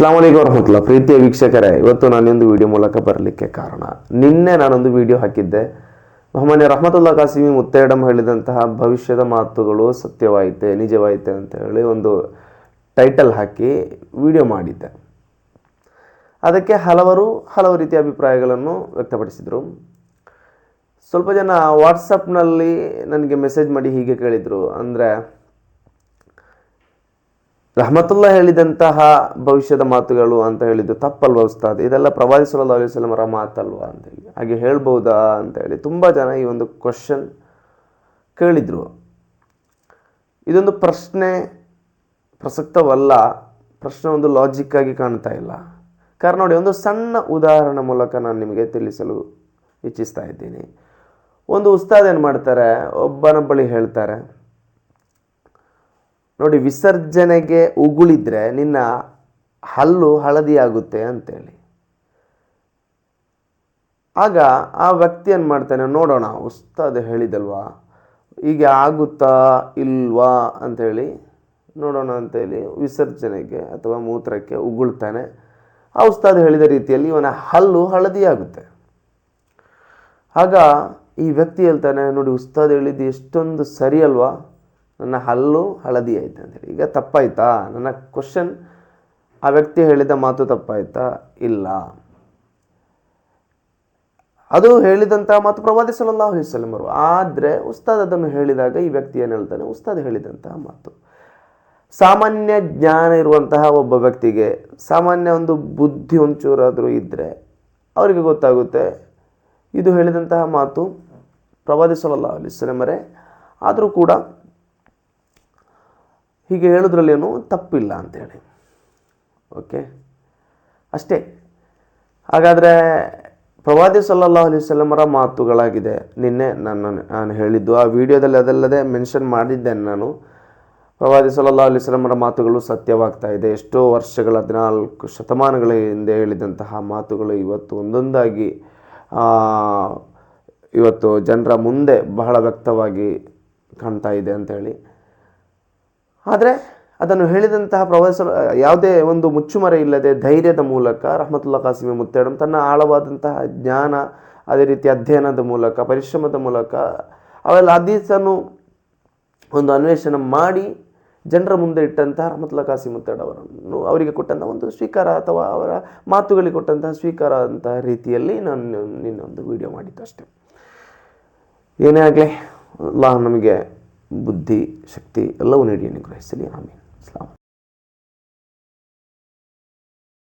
ಅಸ್ಲಾಂ ವರಹಮತ್ಲ ಪ್ರೀತಿಯ ವೀಕ್ಷಕರೇ, ಇವತ್ತು ನಾನೊಂದು ವಿಡಿಯೋ ಮೂಲಕ ಬರಲಿಕ್ಕೆ ಕಾರಣ. ನಿನ್ನೆ ನಾನೊಂದು ವಿಡಿಯೋ ಹಾಕಿದ್ದೆ. ಮೊಹಮ್ಮದ್ ರಹಮತುಲ್ಲಾ ಕಾಸಿಮಿ ಮುತ್ತೇಡಮ್ ಹೇಳಿದಂತಹ ಭವಿಷ್ಯದ ಮಾತುಗಳು ಸತ್ಯವಾಯಿತೆ, ನಿಜವಾಯಿತೆ ಅಂತ ಹೇಳಿ ಒಂದು ಟೈಟಲ್ ಹಾಕಿ ವಿಡಿಯೋ ಮಾಡಿದ್ದೆ. ಅದಕ್ಕೆ ಹಲವರು ಹಲವು ರೀತಿಯ ಅಭಿಪ್ರಾಯಗಳನ್ನು ವ್ಯಕ್ತಪಡಿಸಿದರು. ಸ್ವಲ್ಪ ಜನ ವಾಟ್ಸಪ್ನಲ್ಲಿ ನನಗೆ ಮೆಸೇಜ್ ಮಾಡಿ ಹೀಗೆ ಕೇಳಿದರು. ಅಂದರೆ ರಹಮತುಲ್ಲಾ ಹೇಳಿದಂತಹ ಭವಿಷ್ಯದ ಮಾತುಗಳು ಅಂತ ಹೇಳಿದ್ದು ತಪ್ಪಲ್ವ ಉಸ್ತಾದ್? ಇದೆಲ್ಲ ಪ್ರವಾದಿ ಸಲ್ಲಾ ಅಲೈಹಿ ವಸಲ್ಲಮರ ಮಾತಲ್ವಾ ಅಂತೇಳಿ ಹಾಗೆ ಹೇಳ್ಬೋದಾ ಅಂತ ಹೇಳಿ ತುಂಬ ಜನ ಈ ಒಂದು ಕ್ವಶನ್ ಕೇಳಿದರು. ಇದೊಂದು ಪ್ರಶ್ನೆ ಪ್ರಸಕ್ತವಲ್ಲ, ಪ್ರಶ್ನೆ ಒಂದು ಲಾಜಿಕ್ ಆಗಿ ಕಾಣ್ತಾ ಇಲ್ಲ. ಕಾರಣ ನೋಡಿ, ಒಂದು ಸಣ್ಣ ಉದಾಹರಣೆ ಮೂಲಕ ನಾನು ನಿಮಗೆ ತಿಳಿಸಲು ಇಚ್ಛಿಸ್ತಾ ಇದ್ದೀನಿ. ಒಂದು ಉಸ್ತಾದ್ ಏನು ಮಾಡ್ತಾರೆ? ಒಬ್ಬನ ಬಳಿ ಹೇಳ್ತಾರೆ ನೋಡಿ, ವಿಸರ್ಜನೆಗೆ ಉಗುಳಿದ್ರೆ ನಿನ್ನ ಹಲ್ಲು ಹಳದಿ ಆಗುತ್ತೆ ಅಂತೇಳಿ. ಆಗ ಆ ವ್ಯಕ್ತಿ ಏನು ಮಾಡ್ತಾನೆ, ನೋಡೋಣ, ಉಸ್ತಾದ್ ಹೇಳಿದಲ್ವಾ? ಹೀಗೆ ಆಗುತ್ತಾ ಇಲ್ವಾ ಅಂಥೇಳಿ ನೋಡೋಣ ಅಂತೇಳಿ ವಿಸರ್ಜನೆಗೆ ಅಥವಾ ಮೂತ್ರಕ್ಕೆ ಉಗುಳ್ತಾನೆ. ಆ ಉಸ್ತಾದ್ ಹೇಳಿದ ರೀತಿಯಲ್ಲಿ ಇವನ ಹಲ್ಲು ಹಳದಿ ಆಗುತ್ತೆ ಆಗ ಈ ವ್ಯಕ್ತಿ ಹೇಳ್ತಾನೆ, ನೋಡಿ, ಉಸ್ತಾದ್ ಹೇಳಿದ್ದು ಎಷ್ಟೊಂದು ಸರಿ ಅಲ್ವಾ? ನನ್ನ ಹಲ್ಲು ಹಳದಿ ಆಯ್ತು ಅಂತೇಳಿ ಈಗ ತಪ್ಪಾಯ್ತಾ? ನನ್ನ ಕ್ವಶನ್ ಆ ವ್ಯಕ್ತಿ ಹೇಳಿದ ಮಾತು ತಪ್ಪಾಯ್ತಾ? ಇಲ್ಲ. ಅದು ಹೇಳಿದಂತಹ ಮಾತು ಪ್ರವಾದಿ ವಸಲ್ಲಂ ಅವರು. ಆದರೆ ಉಸ್ತಾದ್ ಅದನ್ನು ಹೇಳಿದಾಗ ಈ ವ್ಯಕ್ತಿ ಏನು ಹೇಳ್ತಾನೆ ಉಸ್ತಾದ್ ಹೇಳಿದಂತಹ ಮಾತು. ಸಾಮಾನ್ಯ ಜ್ಞಾನ ಇರುವಂತಹ ಒಬ್ಬ ವ್ಯಕ್ತಿಗೆ ಸಾಮಾನ್ಯ ಒಂದು ಬುದ್ಧಿ ಒಂಚೂರಾದರೂ ಇದ್ದರೆ ಅವರಿಗೆ ಗೊತ್ತಾಗುತ್ತೆ, ಇದು ಹೇಳಿದಂತಹ ಮಾತು ಪ್ರವಾದಿ ಸಲ್ಲಲ್ಲಾಹು ಅಲೈಹಿ ಆದರೂ ಕೂಡ ಹೀಗೆ ಹೇಳೋದ್ರಲ್ಲೇನು ತಪ್ಪಿಲ್ಲ ಅಂತೇಳಿ. ಓಕೆ? ಅಷ್ಟೇ. ಹಾಗಾದರೆ ಪ್ರವಾದಿ ಸಲ್ಲಲ್ಲಾಹು ಅಲೈಹಿ ವಸಲ್ಲಮರ ಮಾತುಗಳಾಗಿದೆ. ನಿನ್ನೆ ನಾನು ನಾನು ಹೇಳಿದ್ದು, ಆ ವಿಡಿಯೋದಲ್ಲಿ ಅದಲ್ಲದೆ ಮೆನ್ಷನ್ ಮಾಡಿದ್ದೇನೆ ನಾನು. ಪ್ರವಾದಿ ಸಲ್ಲಲ್ಲಾಹು ಅಲಿ ವಸಲ್ಲಮರ ಮಾತುಗಳು ಸತ್ಯವಾಗ್ತಾ ಇದೆ. ಎಷ್ಟೋ ವರ್ಷಗಳ, ಹದಿನಾಲ್ಕು ಶತಮಾನಗಳ ಹಿಂದೆ ಹೇಳಿದಂತಹ ಮಾತುಗಳು ಇವತ್ತು ಒಂದೊಂದಾಗಿ ಇವತ್ತು ಜನರ ಮುಂದೆ ಬಹಳ ವ್ಯಕ್ತವಾಗಿ ಕಾಣ್ತಾ ಇದೆ ಅಂತೇಳಿ. ಆದರೆ ಅದನ್ನು ಹೇಳಿದಂತಹ ಪ್ರವಾಸ, ಯಾವುದೇ ಒಂದು ಮುಚ್ಚುಮರೆ ಇಲ್ಲದೆ ಧೈರ್ಯದ ಮೂಲಕ ರಹಮತುಲ್ಲಾ ಕಾಸಿಮಿ ಮುತ್ತೇಡಂ ತನ್ನ ಆಳವಾದಂತಹ ಜ್ಞಾನ, ಅದೇ ರೀತಿ ಅಧ್ಯಯನದ ಮೂಲಕ, ಪರಿಶ್ರಮದ ಮೂಲಕ, ಅವೆಲ್ಲ ಅದೀಸನ್ನು ಒಂದು ಅನ್ವೇಷಣೆ ಮಾಡಿ ಜನರ ಮುಂದೆ ಇಟ್ಟಂತಹ ರಹಮತುಲ್ಲಾ ಕಾಸಿ ಮುತ್ತೇಡ್ ಅವರನ್ನು ಅವರಿಗೆ ಕೊಟ್ಟಂತಹ ಒಂದು ಸ್ವೀಕಾರ ಅಥವಾ ಅವರ ಮಾತುಗಳಿಗೆ ಕೊಟ್ಟಂತಹ ಸ್ವೀಕಾರ ಅಂತಹ ರೀತಿಯಲ್ಲಿ ನಾನು ನಿನ್ನೊಂದು ವಿಡಿಯೋ ಮಾಡಿದ್ದು ಅಷ್ಟೇ. ಏನೇ ಆಗಲಿ, ಅಲ್ಲಾಹ್ ನಮಗೆ ಬುದ್ಧಿ ಶಕ್ತಿ ಎಲ್ಲವೂ ನೀಡಿ ಅನುಗ್ರಹಿಸಲಿ ಆಮೀನ್ ಇಸ್ಲಾಂ